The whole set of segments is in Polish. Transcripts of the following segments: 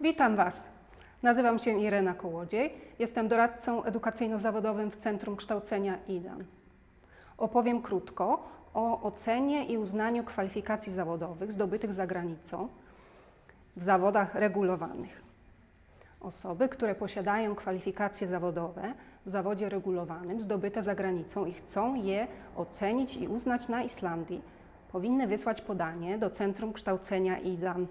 Witam Was. Nazywam się Irena Kołodziej. Jestem doradcą edukacyjno-zawodowym w Centrum Kształcenia IDAN. Opowiem krótko o ocenie i uznaniu kwalifikacji zawodowych zdobytych za granicą w zawodach regulowanych. Osoby, które posiadają kwalifikacje zawodowe w zawodzie regulowanym zdobyte za granicą i chcą je ocenić i uznać na Islandii, powinny wysłać podanie do Centrum Kształcenia IDAN.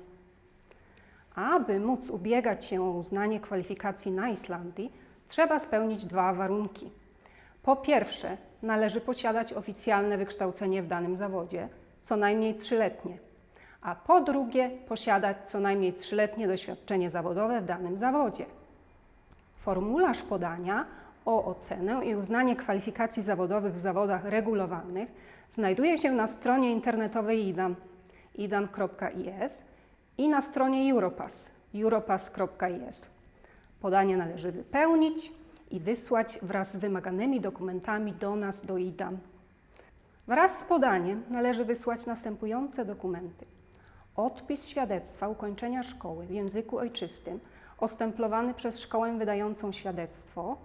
Aby móc ubiegać się o uznanie kwalifikacji na Islandii, trzeba spełnić dwa warunki. Po pierwsze, należy posiadać oficjalne wykształcenie w danym zawodzie, co najmniej trzyletnie, a po drugie, posiadać co najmniej trzyletnie doświadczenie zawodowe w danym zawodzie. Formularz podania o ocenę i uznanie kwalifikacji zawodowych w zawodach regulowanych znajduje się na stronie internetowej IDAN idan.is i na stronie Europass europass.is. Podanie należy wypełnić i wysłać wraz z wymaganymi dokumentami do nas do IDAN. Wraz z podaniem należy wysłać następujące dokumenty. Odpis świadectwa ukończenia szkoły w języku ojczystym, ostemplowany przez szkołę wydającą świadectwo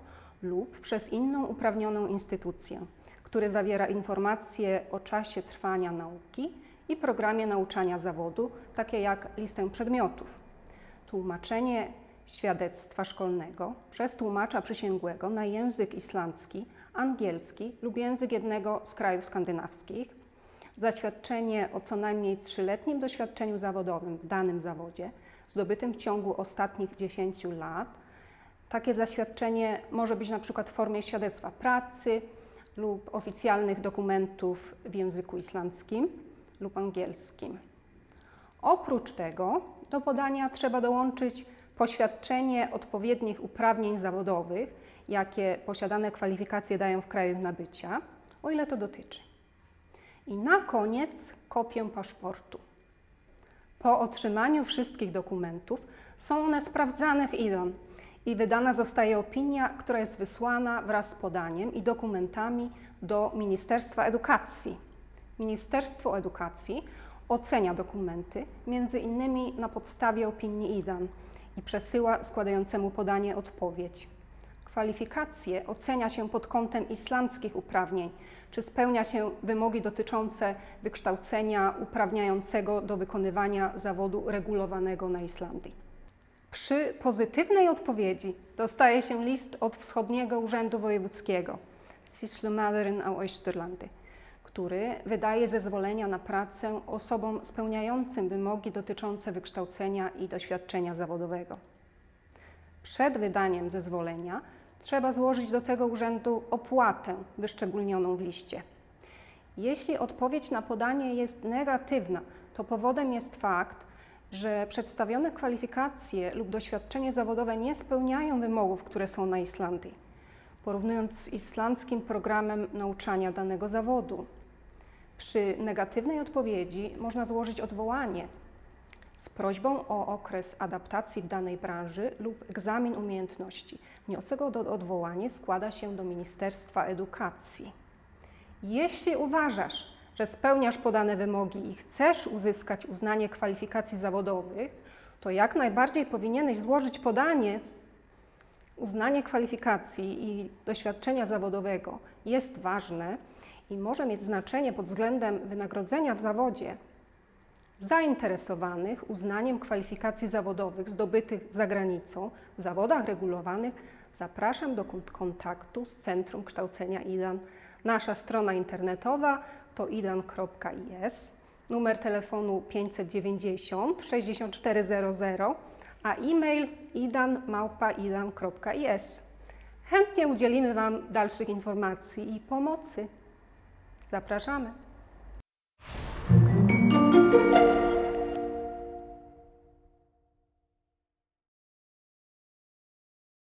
lub przez inną uprawnioną instytucję, który zawiera informacje o czasie trwania nauki i programie nauczania zawodu, takie jak listę przedmiotów. Tłumaczenie świadectwa szkolnego przez tłumacza przysięgłego na język islandzki, angielski lub język jednego z krajów skandynawskich, zaświadczenie o co najmniej trzyletnim doświadczeniu zawodowym w danym zawodzie, zdobytym w ciągu ostatnich 10 lat. Takie zaświadczenie może być na przykład w formie świadectwa pracy lub oficjalnych dokumentów w języku islandzkim lub angielskim. Oprócz tego do podania trzeba dołączyć poświadczenie odpowiednich uprawnień zawodowych, jakie posiadane kwalifikacje dają w kraju nabycia, o ile to dotyczy. I na koniec kopię paszportu. Po otrzymaniu wszystkich dokumentów są one sprawdzane w IDON i wydana zostaje opinia, która jest wysłana wraz z podaniem i dokumentami do Ministerstwa Edukacji. Ministerstwo Edukacji ocenia dokumenty, między innymi na podstawie opinii IDAN i przesyła składającemu podanie odpowiedź. Kwalifikacje ocenia się pod kątem islandzkich uprawnień, czy spełnia się wymogi dotyczące wykształcenia uprawniającego do wykonywania zawodu regulowanego na Islandii. Przy pozytywnej odpowiedzi dostaje się list od Wschodniego Urzędu Wojewódzkiego, Sysslumæðurinn á Austurlandi, który wydaje zezwolenia na pracę osobom spełniającym wymogi dotyczące wykształcenia i doświadczenia zawodowego. Przed wydaniem zezwolenia trzeba złożyć do tego urzędu opłatę wyszczególnioną w liście. Jeśli odpowiedź na podanie jest negatywna, to powodem jest fakt, że przedstawione kwalifikacje lub doświadczenie zawodowe nie spełniają wymogów, które są na Islandii, porównując z islandzkim programem nauczania danego zawodu. Przy negatywnej odpowiedzi można złożyć odwołanie z prośbą o okres adaptacji w danej branży lub egzamin umiejętności. Wniosek o odwołanie składa się do Ministerstwa Edukacji. Jeśli uważasz, że spełniasz podane wymogi i chcesz uzyskać uznanie kwalifikacji zawodowych, to jak najbardziej powinieneś złożyć podanie. Uznanie kwalifikacji i doświadczenia zawodowego jest ważne i może mieć znaczenie pod względem wynagrodzenia w zawodzie. Zainteresowanych uznaniem kwalifikacji zawodowych zdobytych za granicą w zawodach regulowanych zapraszam do kon- kontaktu z Centrum Kształcenia IDAN. Nasza strona internetowa to idan.is, numer telefonu 590 6400, a e-mail idan.idan.is. Chętnie udzielimy Wam dalszych informacji i pomocy. Zapraszamy.